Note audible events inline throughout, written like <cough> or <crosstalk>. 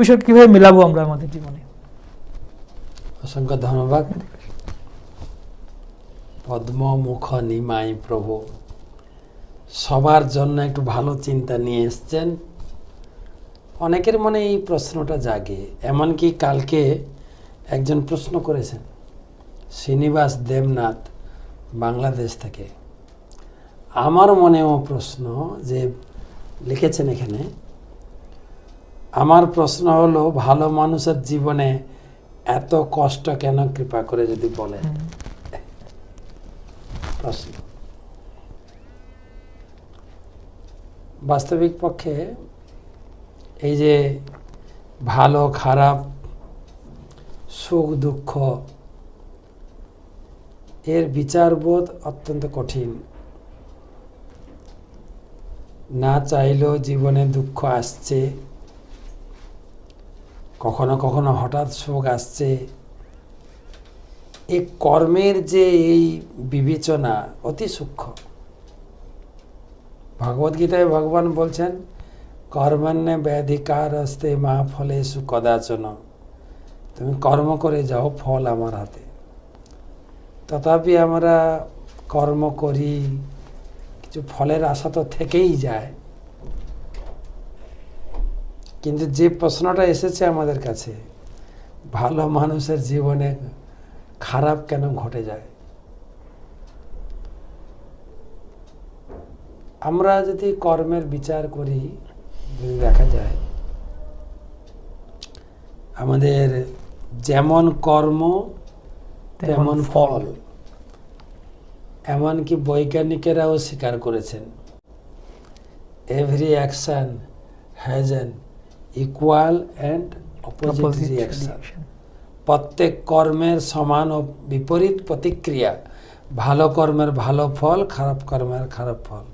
বিষয় কীভাবে মেলাবো আমরা আমাদের জীবনে? অসংখ্য ধন্যবাদ। পদ্মমুখ নিমাই প্রভু, সবার জন্য একটু ভালো চিন্তা নিয়ে এসছেন। অনেকের মনে এই প্রশ্নটা জাগে, এমনকি কালকে একজন প্রশ্ন করেছেন, শ্রীনিবাস দেবনাথ বাংলাদেশ থেকে। আমার মনেও প্রশ্ন যে লিখেছেন এখানে আমার প্রশ্ন হলো ভালো মানুষের জীবনে এত কষ্ট কেন কৃপা করে যদি বলেন প্রশ্ন। বাস্তবিক পক্ষে এই যে ভালো খারাপ সুখ দুঃখ এর বিচারবোধ অত্যন্ত কঠিন। না চাইলেও জীবনে দুঃখ আসছে কখনো কখনো হঠাৎ সুখ আসছে। এই কর্মের যে এই বিবেচনা অতি সূক্ষ্ম। ভগবদ্গীতায় ভগবান বলছেন কর্মান্যে ব্যাধিকার আসতে মা ফলে সুকদাচন তুমি কর্ম করে যাও ফল আমার হাতে। তথাপি আমরা কর্ম করি, কিছু ফলের আশা তো থেকেই যায়। কিন্তু যে প্রশ্নটা এসেছে আমাদের কাছে ভালো মানুষের জীবনে খারাপ কেন ঘটে যায়? আমরা যদি কর্মের বিচার করি যদি দেখা যায় আমাদের যেমন কর্ম তেমন ফল। এমনকি বৈজ্ঞানিকেরাও স্বীকার করেছেন every action has an equal and opposite reaction প্রত্যেক কর্মের সমান ও বিপরীত প্রতিক্রিয়া। ভালো কর্মের ভালো ফল খারাপ কর্মের খারাপ ফল।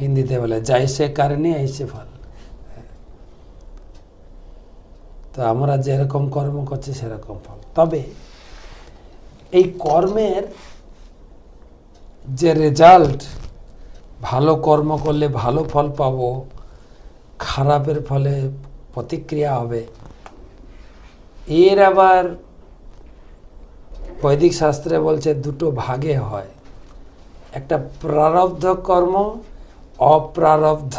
হিন্দিতে বলে যাইসে কারণে আইসে ফল। তো আমরা যেরকম কর্ম করছি সেরকম ফল। তবে এই কর্মের যে রেজাল্ট ভালো কর্ম করলে ভালো ফল পাবো খারাপের ফলে প্রতিক্রিয়া হবে। এর আবার বৈদিক শাস্ত্রে বলছে দুটো ভাগে হয়। একটা প্রারব্ধ কর্ম, অপ্রারব্ধ।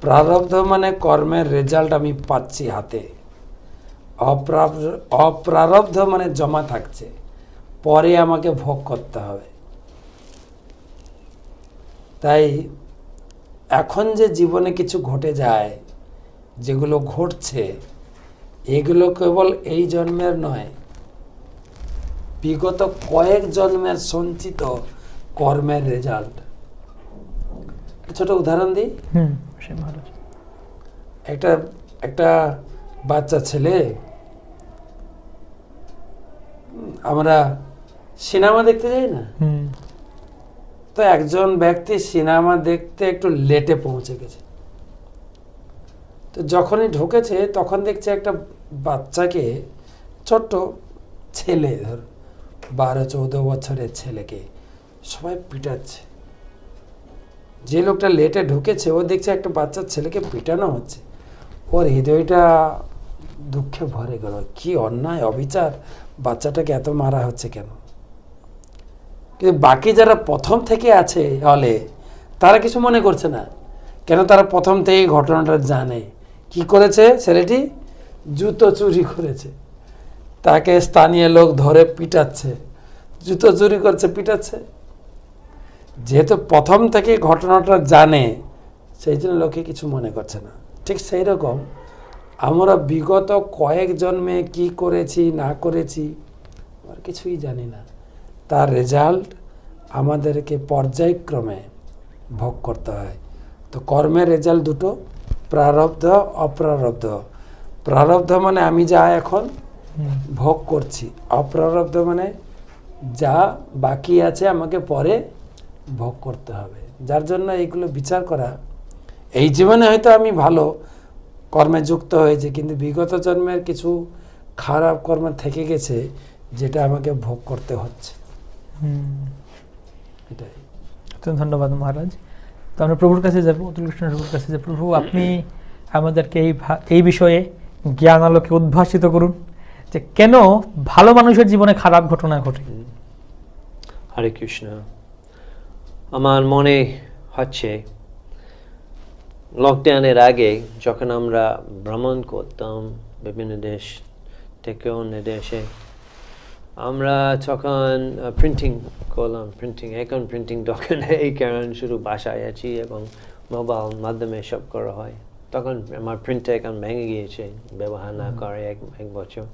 প্রারব্ধ মানে কর্মের রেজাল্ট আমি পাচ্ছি হাতে। অপ্রারব্ধ অপ্রারব্ধ মানে জমা থাকছে। পরে আমাকে ভোগ করতে হবে। তাই এখন যে জীবনে কিছু ঘটে যায় যেগুলো ঘটছে এগুলো কেবল এই জন্মের নয়। বিগত কয়েক জন্মের সঞ্চিত কর্মের রেজাল্ট ছোট উদাহরণ দিই। হুম একটা একটা বাচ্চা ছেলে আমরা সিনেমা দেখতে যাই না? হুম। তো একজন ব্যক্তি সিনেমা দেখতে একটু লেটে পৌঁছে গেছে। তো যখনই ঢুকেছে, তখন দেখছে একটা বাচ্চাকে, ছোট্ট ছেলে, ধর বারো, চৌদ্দ বছরের ছেলেকে সবাই পিটাচ্ছে। যে লোকটা লেটে ঢুকেছে, ও দেখছে একটা বাচ্চার ছেলেকে পিটানো হচ্ছে। ওর হৃদয়টা দুঃখে ভরে গেল। কি অন্যায়, অবিচার, বাচ্চাটাকে এত মারা হচ্ছে কেন? কিন্তু বাকি যারা প্রথম থেকে আছে হলে, তারা কিছু মনে করছে না। কেন তারা প্রথম থেকেই ঘটনাটা জানে? কি করেছে ছেলেটি? জুতো চুরি করেছে। তাকে স্থানীয় লোক ধরে পিটাচ্ছে। জুতো চুরি করছে, পিটাচ্ছে। যেহেতু প্রথম থেকে ঘটনাটা জানে, সেই জন্য লোকে কিছু মনে করছে না। ঠিক সেই রকম আমরা বিগত কয়েক জন্মে কি করেছি, না করেছি আর কিছুই জানি না। তার রেজাল্ট আমাদেরকে পর্যায়ক্রমে ভোগ করতে হয়। তো কর্মের রেজাল্ট দুটো প্রারব্ধ অপ্রারব্ধ। প্রারব্ধ মানে আমি যা এখন ভোগ করছি অপ্রারব্ধ মানে যা বাকি আছে আমাকে পরে ভোগ করতে হবে। যার জন্য এইগুলো বিচার করা এই জীবনে হয়তো আমি ভালো কর্মে যুক্ত হয়েছে কিন্তু বিগত জন্মের কিছু খারাপ কর্ম থেকে গেছে যেটা আমাকে ভোগ করতে হচ্ছে। হুম। এটাই। ধন্যবাদ মহারাজ। তো আমরা প্রভুর কাছে যাব, অতুল কৃষ্ণ প্রভুর কাছে যে প্রভু, আপনি আমাদেরকে এই এই বিষয়ে জ্ঞান আলোকে উদ্ভাসিত করুন যে কেন ভালো মানুষের জীবনে খারাপ ঘটনা ঘটে। হরে কৃষ্ণ। আমার মনে হচ্ছে লকডাউনের আগে যখন আমরা ভ্রমণ করতাম বিভিন্ন দেশ থেকে অন্য দেশে আমরা যখন প্রিন্টিং করলাম প্রিন্টিং এখন প্রিন্টিং তখন এই কারণ শুধু বাসায় আছি এবং মোবাইল মাধ্যমে সব করা হয়। তখন আমার প্রিন্টটা এখন ভেঙে গিয়েছে ব্যবহার না করে এক এক বছর।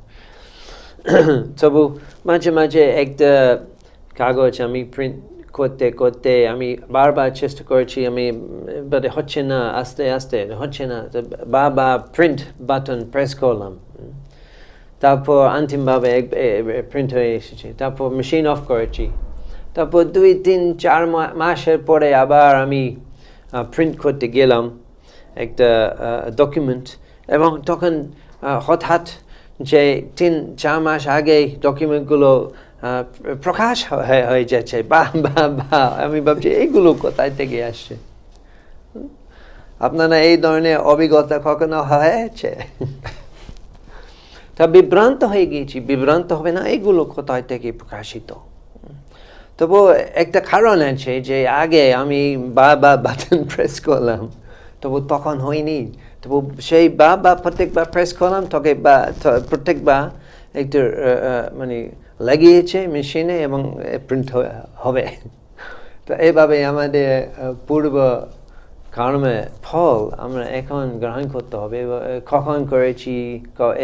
<clears throat> তবু মাঝে মাঝে একটা কাগজ আমি প্রিন্ট করতে করতে আমি বারবার চেষ্টা করেছি আমি বাট হচ্ছে না আস্তে আস্তে হচ্ছে না। তো বারবার প্রিন্ট বাটন প্রেস করলাম। তারপর অন্তিমভাবে প্রিন্ট হয়ে এসেছে। তারপর মেশিন অফ করেছি। তারপর দুই, তিন, চার মাসের পরে আবার আমি প্রিন্ট করতে গেলাম একটা ডকুমেন্ট এবং তখন হঠাৎ যে তিন, চার মাস আগে ডকুমেন্টগুলো প্রকাশ হয়ে হয়ে যাচ্ছে। বা বা বা, আমি ভাবছি, এইগুলো কোথায় থেকে আসছে? আপনারা এই ধরনের অভিজ্ঞতা কখনো হয়েছে? তা বিভ্রান্ত হয়ে গিয়েছি। বিভ্রান্ত হবে না, এগুলো কোথায় থেকে প্রকাশিত? তবু একটা কারণ আছে যে আগে আমি বা বা বাটন প্রেস করলাম, তবু তখন হয়নি। তবু সেই বা বা প্রত্যেকবার প্রেস করলাম, তোকে বা প্রত্যেকবার একটু মানে লাগিয়েছে মেশিনে এবং প্রিন্ট হবে। তো এইভাবে আমাদের পূর্ব কর্মের ফল আমরা এখন গ্রহণ করতে হবে। কখন করেছি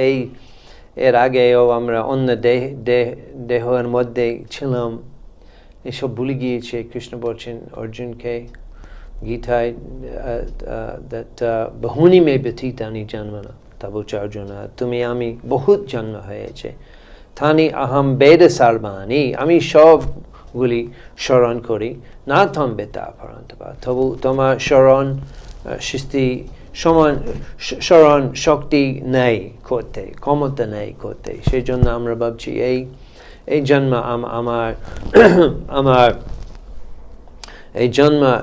এই এর আগেও আমরা অন্য দেহ দেহ- দেহের মধ্যে ছিলাম। এসব ভুলে গিয়েছে, কৃষ্ণ বলছেন, অর্জুনকে গীতায় বহুনি মে ব্যথিতানি জন্ম না। তা বলছে অর্জুন তুমি, আমি বহুত জন্ম হয়েছে। থানি আহম বেদ সার্বাণী, আমি সবগুলি স্মরণ করি। না থম বেতা তবু তোমার স্মরণ সৃষ্টি সমান স্মরণ শক্তি নেই করতে, ক্ষমতা নেই করতে। সেই জন্য আমরা ভাবছি এই এই জন্ম আম- আমার <clears throat> আমার, এই জন্ম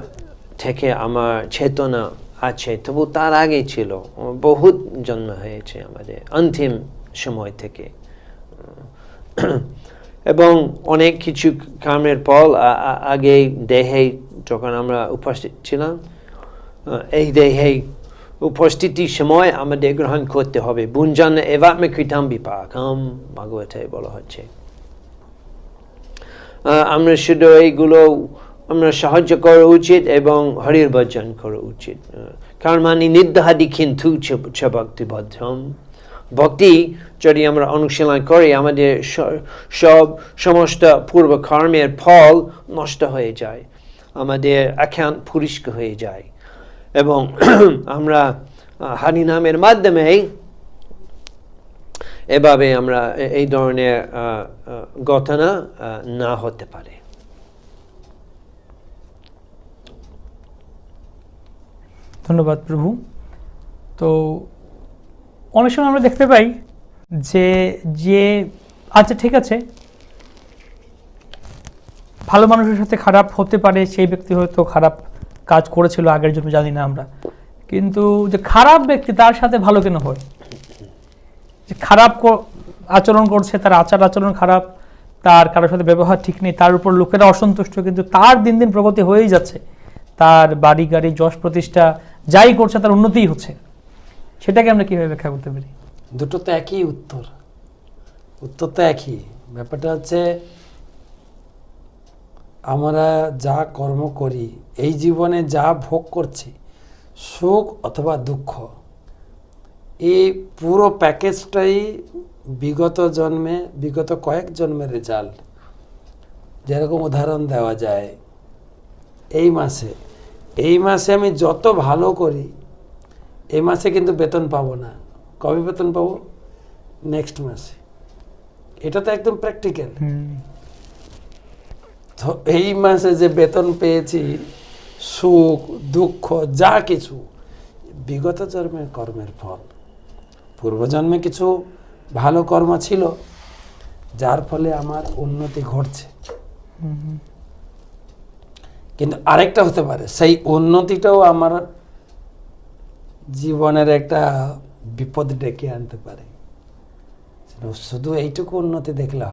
থেকে আমার চেতনা আছে। তবু তার আগে ছিল। বহুত জন্ম হয়েছে আমাদের অন্তিম সময় থেকে। <clears throat> এবং অনেক কিছু কামের আ- আগে দেহে যখন আমরা উপস্থিত ছিলাম এই দেহে উপস্থিতির সময় আমাদের গ্রহণ করতে হবে। বুঞ্জন এভাবে কৃতাম বিপাকম ভাগবতে বলা হচ্ছে। আমরা শুধু এইগুলো আমরা সাহায্য করা উচিত এবং হরির ভজন করা উচিত। কারণ মানে নির্দাহাদি কিন্তু ভক্তিবদ্ধম। ভক্তি যদি আমরা অনুশীলন করি, আমাদের সব সমস্ত পূর্ব কর্মের ফল নষ্ট হয়ে যায়। আমাদের অ্যাকাউন্ট পরিষ্কার হয়ে যায়। এবং <clears throat> আমরা হরিনামের মাধ্যমে এভাবে আমরা এই ধরনের ঘটনা না হতে পারে। ধন্যবাদ প্রভু। তো অনেক সময় আমরা দেখতে পাই যে যে আচ্ছা ঠিক আছে, ভালো মানুষের সাথে খারাপ হতে পারে, সেই ব্যক্তি হয়তো খারাপ কাজ করেছিল আগের জন্য, জানি না আমরা। কিন্তু যে খারাপ ব্যক্তি তার সাথে ভালো কেন হয়? যে খারাপ আচরণ করছে, তার আচার আচরণ খারাপ, তার কারোর সাথে ব্যবহার ঠিক নেই, তার উপর লোকেরা অসন্তুষ্ট, কিন্তু তার দিন দিন প্রগতি হয়েই যাচ্ছে। তার বাড়ি, গাড়ি, যশ প্রতিষ্ঠা, যাই করছে, তার উন্নতিই হচ্ছে। সেটাকে আমরা কীভাবে ব্যাখ্যা করতে পারি? দুটো তো একই উত্তর। উত্তর তো একই। ব্যাপারটা হচ্ছে আমরা যা কর্ম করি, এই জীবনে যা ভোগ করছি, সুখ অথবা দুঃখ, এই পুরো প্যাকেজটাই বিগত জন্মে, বিগত কয়েক জন্মের রেজাল্ট যেরকম উদাহরণ দেওয়া যায়, এই মাসে এই মাসে আমি যত ভালো করি, এই মাসে কিন্তু বেতন পাবো না। কবে বেতন পাবো? নেক্সট মাসে। এটা তো একদম প্র্যাকটিক্যাল এই মাসে যে বেতন পেয়েছি, সুখ, দুঃখ, যা কিছু, বিগত জন্মের কর্মের ফল। পূর্বজন্মে কিছু ভালো কর্ম ছিল, যার ফলে আমার উন্নতি ঘটছে। কিন্তু আরেকটা হতে পারে, সেই উন্নতিটাও আমার জীবনের একটা বিপদ ডেকে আনতে পারে। শুধু এইটুকু উন্নতি দেখলে